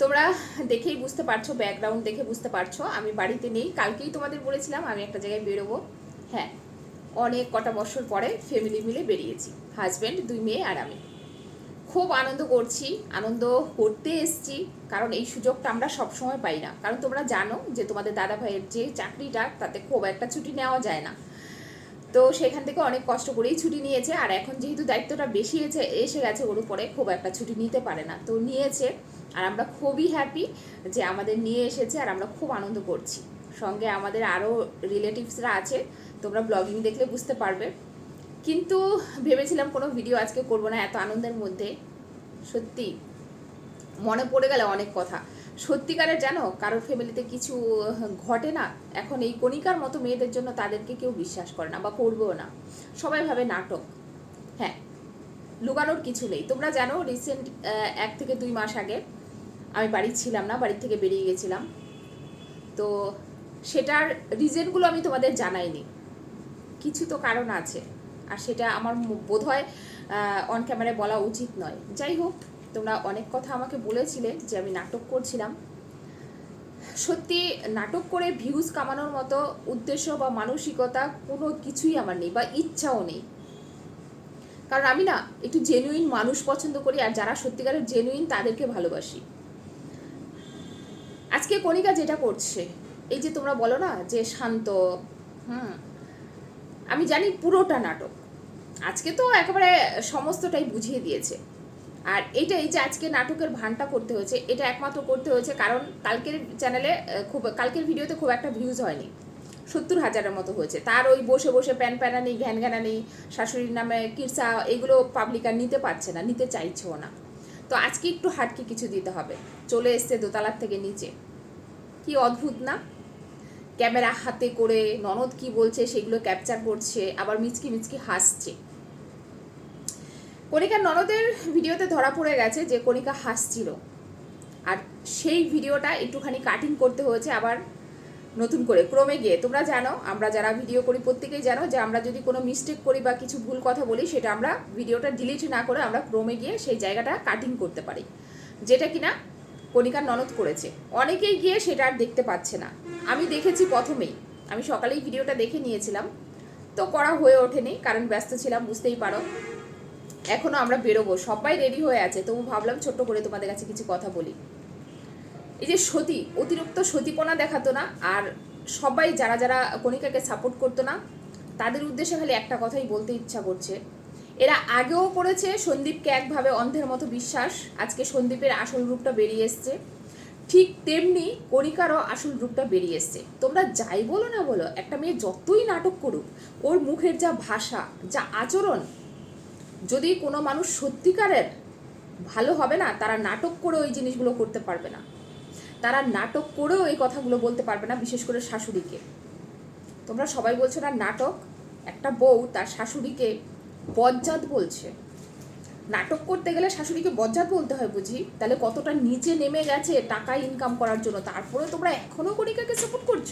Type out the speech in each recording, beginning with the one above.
তোমরা দেখেই বুঝতে পারছ ব্যাকগ্রাউন্ড দেখে বুঝতে পারছ। আমি বাড়িতে নেই, কালকেই তোমাদের বলেছিলাম আমি একটা জায়গায় বেরোবো। হ্যাঁ অনেক কটা বছর পরে ফ্যামিলি মিলে বেরিয়েছি হাজব্যান্ড দুই মেয়ে আর আমি। খুব আনন্দ করছি, আনন্দ করতে এসছি, কারণ এই সুযোগটা আমরা সবসময় পাই না। কারণ তোমরা জানো যে তোমাদের দাদা ভাইয়ের যে চাকরিটা, তাতে খুব একটা ছুটি নেওয়া যায় না। তো সেখান থেকে অনেক কষ্ট করেই ছুটি নিয়েছে, আর এখন যেহেতু দায়িত্বটা বেশি এসে এসে গেছে, ওর উপরে খুব একটা ছুটি নিতে পারে না। তো নিয়েছে আর আমরা খুবই হ্যাপি যে আমাদের নিয়ে এসেছে আর আমরা খুব আনন্দ করছি। সঙ্গে আমাদের আরও রিলেটিভসরা আছে, তোমরা ব্লগিং দেখলে বুঝতে পারবে। কিন্তু ভেবেছিলাম কোনো ভিডিও আজকে করব না এত আনন্দের মধ্যে। সত্যি, মনে পড়ে গেল অনেক কথা। সত্যিকারের জানো, কারোর ফ্যামিলিতে কিছু ঘটে না, এখন এই কণিকার মতো মেয়েদের জন্য তাদেরকে কেউ বিশ্বাস করে না বা করবেও না। সবাই ভাবে নাটক। হ্যাঁ লুকানোর কিছু নেই। তোমরা জানো রিসেন্ট এক থেকে দুই মাস আগে আমি বাড়ি ছিলাম না বাড়ি থেকে বেরিয়ে গেছিলাম। তো সেটার রিজনগুলো আমি তোমাদের জানাইনি। কিছু তো কারণ আছে, আর সেটা আমার বোধ হয় অন ক্যামেরায় বলা উচিত নয়। যাই হোক, তোমরা অনেক কথা আমাকে বলেছিলে যে আমি নাটক করছিলাম। সত্যি, নাটক করে ভিউজ কামানোর মতো উদ্দেশ্য বা মানসিকতা কোনো কিছুই আমার নেই, বা ইচ্ছাও নেই। কারণ আমি না একটু জেনুইন মানুষ পছন্দ করি, আর যারা সত্যিকারের জেনুইন তাদেরকে ভালোবাসি। আজকে কণিকা যেটা করছে, এই যে তোমরা বলো না যে শান্ত, হুম, আমি জানি পুরোটা নাটক, আজকে তো একেবারে সমস্তটাই বুঝিয়ে দিয়েছে। আর এইটা এই যে আজকে নাটকের ভানটা করতে হয়েছে, এটা একমাত্র করতে হয়েছে কারণ কালকের চ্যানেলে খুব, কালকের ভিডিওতে খুব একটা ভিউজ হয়নি। সত্তর হাজারের মতো হয়েছে। তার ওই বসে বসে প্যান, প্যানানি, ঘ্যান, ঘ্যানানি, শাশুড়ির নামে, কিরসা, এগুলো পাবলিক আর নিতে পারছে না, নিতে চাইছেও না। তো আজকে একটু হাটকে কিছু দিতে হবে। চলে এসছে দোতলার থেকে নিচে। কি অদ্ভুত না? ক্যামেরা হাতে করে ননদ কি বলছে সেগুলো ক্যাপচার করছে, আবার মিচকি মিচকি হাসছে। কণিকার ননদের ভিডিওতে ধরা পড়ে গেছে যে কণিকা হাসছিল। আর সেই ভিডিওটা একটুখানি কাটিং করতে হয়েছে, আবার নতুন করে, ক্রমে গিয়ে। তোমরা জানো, আমরা যারা ভিডিও করি প্রত্যেকেই জানো যে আমরা যদি কোনো মিস্টেক করি বা কিছু ভুল কথা বলি, সেটা আমরা ভিডিওটা ডিলিট না করে আমরা ক্রমে গিয়ে সেই জায়গাটা কাটিং করতে পারি। যেটা কিনা কণিকার ননদ করেছে। অনেকেই গিয়ে সেটা আর দেখতে পাচ্ছে না। আমি দেখেছি প্রথমেই। আমি সকালেই ভিডিওটা দেখে নিয়েছিলাম। তো করা হয়ে ওঠেনি, কারণ ব্যস্ত ছিলাম, বুঝতেই পারো। এখনও আমরা বেরোবো, সবাই রেডি হয়ে আছে। তবু ভাবলাম ছোট্ট করে তোমাদের কাছে কিছু কথা বলি। এই যে সতী, অতিরিক্ত সতীপনা দেখাতো না আর সবাই যারা যারা কণিকাকে সাপোর্ট করতো না, তাদের উদ্দেশ্যে খালি একটা কথাই বলতে ইচ্ছা করছে। এরা আগেও করেছে সন্দীপকে একভাবে অন্ধের মতো বিশ্বাস, আজকে সন্দীপের আসল রূপটা বেরিয়ে এসছে। ঠিক তেমনি কণিকারও আসল রূপটা বেরিয়ে এসছে। তোমরা যাই বলো না বলো, একটা মেয়ে যতই নাটক করুক, ওর মুখের যা ভাষা, যা আচরণ, যদি কোনো মানুষ সত্যিকারের ভালো হবে না, তারা নাটক করে ওই জিনিসগুলো করতে পারবে না। তারা নাটক করেও এই কথাগুলো বলতে পারবে না, বিশেষ করে শাশুড়িকে। তোমরা সবাই বলছো না, নাটক, একটা বউ তার শাশুড়িকে বজ্জাত বলছে। নাটক করতে গেলে শাশুড়িকে বজ্জাত বলতে হয় বুঝি? তাহলে কতটা নিচে নেমে গেছে টাকা ইনকাম করার জন্য? তারপরে তোমরা এখনও কণিকাকে সাপোর্ট করছ?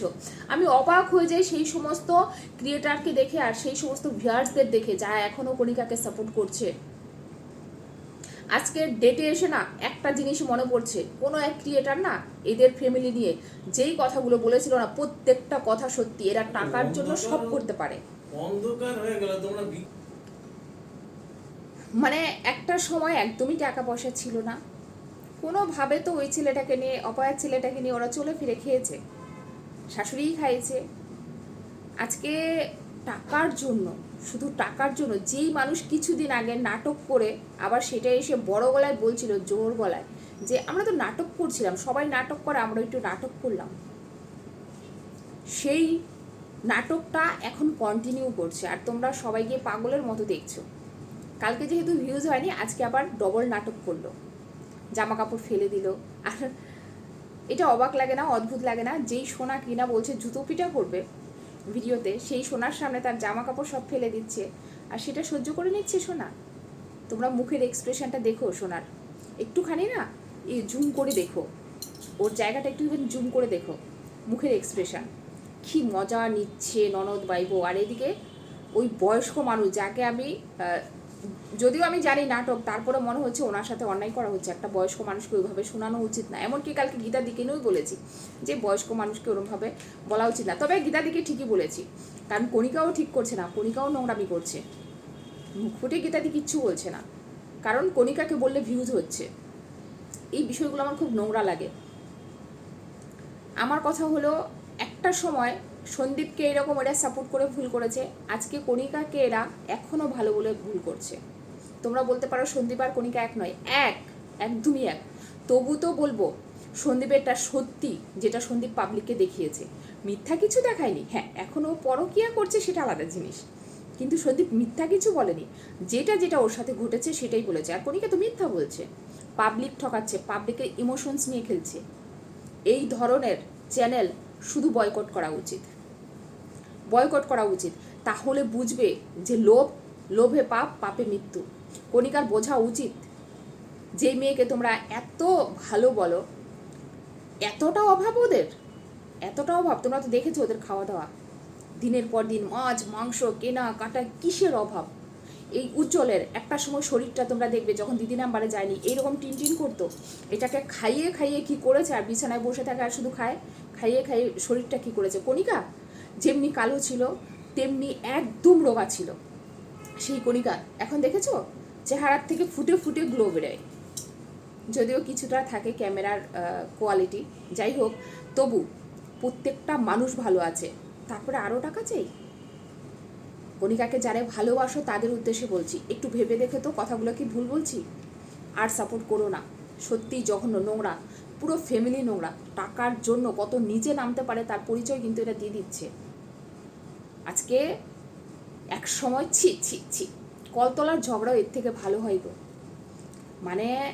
আমি অবাক হয়ে যাই সেই সমস্ত ক্রিয়েটারকে দেখে আর সেই সমস্ত ভিউয়ার্সদের দেখে, যারা এখনও কণিকাকে সাপোর্ট করছে। আজকের ডেটে এসে না একটা জিনিস মনে পড়ছে। কোনো এক ক্রিয়েটার না এদের ফ্যামিলি নিয়ে যেই কথাগুলো বলেছিল না প্রত্যেকটা কথা সত্যি এরা টাকার জন্য সব করতে পারে। অন্ধকার হয়ে গেল তোমরা মানে একটা সময় একদমই টাকা পয়সা ছিল না। কোনোভাবে তো ওই ছেলেটাকে নিয়ে অপায়ের ছেলেটাকে নিয়ে ওরা চলে ফিরে খেয়েছে। শাশুড়িই খাইয়েছে আজকে টাকার জন্য শুধু টাকার জন্য, যেই মানুষ কিছুদিন আগে নাটক করে আবার সেটা এসে বড় গলায় বলছিল, জোর গলায়, যে আমরা তো নাটক করছিলাম, সবাই নাটক করে, আমরা একটু নাটক করলাম। সেই নাটকটা এখন কন্টিনিউ করছে, আর তোমরা সবাই গিয়ে পাগলের মতো দেখছ। কালকে যেহেতু ভিউজ হয়নি, আজকে আবার ডবল নাটক করল। জামা কাপড় ফেলে দিল। আর এটা অবাক লাগে না, অদ্ভুত লাগে না, যেই সোনা কিনা বলছে, জুতো পিটা করবে ভিডিওতে, সেই সোনার সামনে তার জামা কাপড় সব ফেলে দিচ্ছে। আর সেটা সহ্য করে নিচ্ছে সোনা। তোমরা মুখের এক্সপ্রেশনটা দেখো সোনার। একটুখানি না, এই জুম করে দেখো। ওর জায়গাটা একটুখানি জুম করে দেখো, মুখের এক্সপ্রেশন কি মজা নিচ্ছে ননদ বাইবো আর এদিকে ওই বয়স্ক মানুষ, যাকে আমি যদিও আমি জানি নাটক তারপরে মনে হচ্ছে ওনার সাথে অন্যায় করা হচ্ছে। একটা বয়স্ক মানুষকে ওইভাবে শোনানো উচিত না। এমনকি কালকে গীতা দিকেও বলেছি যে, বয়স্ক মানুষকে ওরমভাবে বলা উচিত না। তবে গীতা দিকে ঠিকই বলেছি। কারণ কণিকাও ঠিক করছে না, কণিকাও নোংরামি করছে। মুখ ফুটে গীতাদি কিচ্ছু বলছে না। কারণ কণিকাকে বললে ভিউজ হচ্ছে। এই বিষয়গুলো আমার খুব নোংরা লাগে। আমার কথা হলো, একটা সময় সন্দীপকে এরকম এরা সাপোর্ট করে ভুল করেছে। আজকে কণিকাকে এরা এখনও ভালো বলে ভুল করছে। তোমরা বলতে পারো সন্দীপ আর কণিকা এক নয়, এক, একদমই এক। তবু তো বলব, সন্দীপেরটা সত্যি যেটা সন্দীপ পাবলিককে দেখিয়েছে। মিথ্যা কিছু দেখায়নি হ্যাঁ এখনও পরকিয়া করছে সেটা আলাদা জিনিস। কিন্তু সন্দীপ মিথ্যা কিছু বলেনি। যেটা যেটা ওর সাথে ঘটেছে সেটাই বলেছে। আর কণিকা তো মিথ্যা বলছে। পাবলিক ঠকাচ্ছে, পাবলিকের ইমোশনস নিয়ে খেলছে। এই ধরনের চ্যানেল শুধু বয়কট করা উচিত। বয়কট করা উচিত। তাহলে বুঝবে যে লোভ, লোভে পাপ, পাপে মৃত্যু। কণিকার বোঝা উচিত। যে মেয়েকে তোমরা এত ভালো বলো, এতটা অভাব ওদের? এতটা অভাব? তোমরা তো দেখেছ ওদের খাওয়া দাওয়া দিনের পর দিন মাছ, মাংস, কেনা, কাটা কিসের অভাব? এই উজ্জ্বলের একটা সময় শরীরটা তোমরা দেখবে যখন দিদি নাম্বারে যায়নি এইরকম টিন টিন করতো। এটাকে খাইয়ে খাইয়ে কি করেছে? আর বিছানায় বসে থাকে আর শুধু খায়? খাইয়ে খাইয়ে শরীরটা কি করেছে? কণিকা, যেমনি কালো ছিল, তেমনি একদম রোগা ছিল। সেই কণিকা, এখন দেখেছ? চেহারার থেকে ফুটে ফুটে গ্লো বেরোয়। যদিও কিছুটা থাকে ক্যামেরার কোয়ালিটি যাই হোক, তবু প্রত্যেকটা মানুষ ভালো আছে। তারপরে আরও টাকা চাই? কণিকাকে যারা ভালোবাসো তাদের উদ্দেশ্যে বলছি, একটু ভেবে দেখে তো কথাগুলো কি ভুল বলছি? আর সাপোর্ট করো না। সত্যি জঘন্য নোংরা, পুরো ফ্যামিলি নোংরা। টাকার জন্য কত নিচে নামতে পারে তার পরিচয় কিন্তু এটা দিয়ে দিচ্ছে। আজকে এক সময় ছি ছি ছি। কলতলার ঝগড়াও এর থেকে ভালো হয় গো। মানে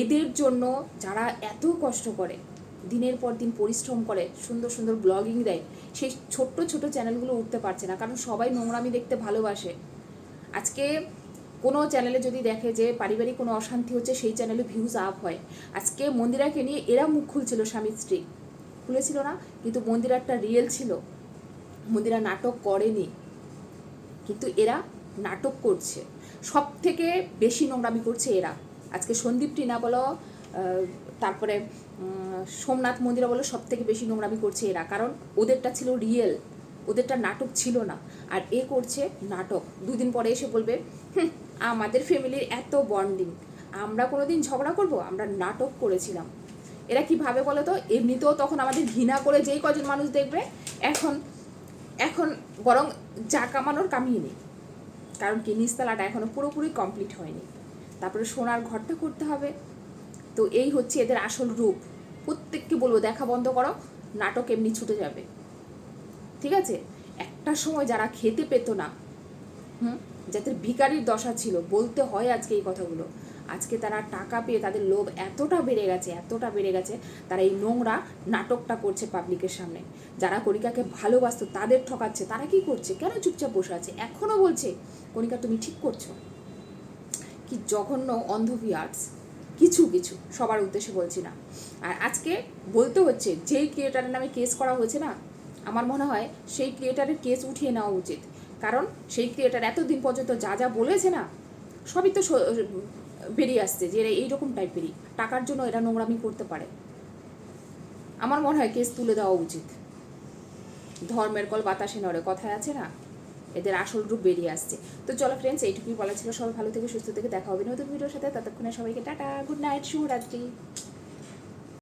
এদের জন্য যারা এত কষ্ট করে, দিনের পর দিন পরিশ্রম করে, সুন্দর সুন্দর ব্লগিং দেয়, সেই ছোট্ট ছোট চ্যানেলগুলো উঠতে পারছে না। কারণ সবাই নোংরামি দেখতে ভালোবাসে। আজকে কোনো চ্যানেলে যদি দেখে যে পারিবারিক কোনো অশান্তি হচ্ছে, সেই চ্যানেলে ভিউজ আপ হয়। আজকে মন্দিরাকে নিয়ে এরা মুখ খুলছিল স্বামী স্ত্রী। খুলেছিল না, কিন্তু মন্দিরাটা রিয়েল ছিল। মন্দিরা নাটক করেনি। কিন্তু এরা নাটক করছে। সব থেকে বেশি নোংরামি করছে এরা। আজকে সন্দীপ টিনা বলো তারপরে সোমনাথ মন্দিরা বলো সব থেকে বেশি নোংরামি করছে এরা। কারণ ওদেরটা ছিল রিয়েল ওদেরটা নাটক ছিল না। আর এ করছে নাটক। দুদিন পরে এসে বলবে "হুম, আমাদের ফ্যামিলির এত বন্ডিং আমরা কোনো দিন ঝগড়া করব? আমরা নাটক করেছিলাম। এরা কি ভাবে বলো তো? এমনিতেও তখন আমাদের ঘৃণা করে যেই কজন মানুষ দেখবে এখন এখন বরং যা কামানোর কামিয়ে নেই। কারণ কি নিচতলাটা এখনও পুরোপুরি কমপ্লিট হয়নি। তারপরে সোনার ঘরটা করতে হবে। তো এই হচ্ছে এদের আসল রূপ। প্রত্যেককে বলব, দেখা বন্ধ করো, নাটক এমনি ছুটে যাবে। ঠিক আছে? একটা সময় যারা খেতে পেত না, হুম? যাদের ভিকারির দশা ছিল, বলতে হয় আজকে এই কথাগুলো। আজকে তারা টাকা পেয়ে তাদের লোভ এতটা বেড়ে গেছে, এতটা বেড়ে গেছে, তারা এই নোংরা নাটকটা করছে পাবলিকের সামনে। যারা কণিকাকে ভালোবাসতো, তাদের ঠকাচ্ছে, তারা কি করছে? কেন চুপচাপ বসে আছে? এখনও বলছে, কণিকা, তুমি ঠিক করছ। কি জঘন্য অন্ধ আর্টস কিছু কিছু, সবার উদ্দেশ্যে বলছি না। আর আজকে বলতে হচ্ছে, যেই ক্রিয়েটারের নামে কেস করা হয়েছে না, আমার মনে হয় সেই ক্রিয়েটারের কেস উঠিয়ে নেওয়া উচিত। কারণ সেই ক্রিয়েটার এতদিন পর্যন্ত যা যা বলেছে না, সবই তো বেরিয়ে আসছে যে এরা এইরকম টাইপেরই। টাকার জন্য এরা নোংরামি করতে পারে। আমার মনে হয় কেস তুলে দেওয়া উচিত। ধর্মের কল বাতাসে নড়ে, কথায় আছে না? এদের আসল রূপ বেরিয়ে আসছে। তো চলো ফ্রেন্ডস এইটুকুই বলা ছিল। সবাই ভালো থেকে, সুস্থ থেকে, দেখা হবে নতুন ভিডিওর সাথে। ততক্ষণে সবাইকে টাটা গুড নাইট শুভরাত্রি।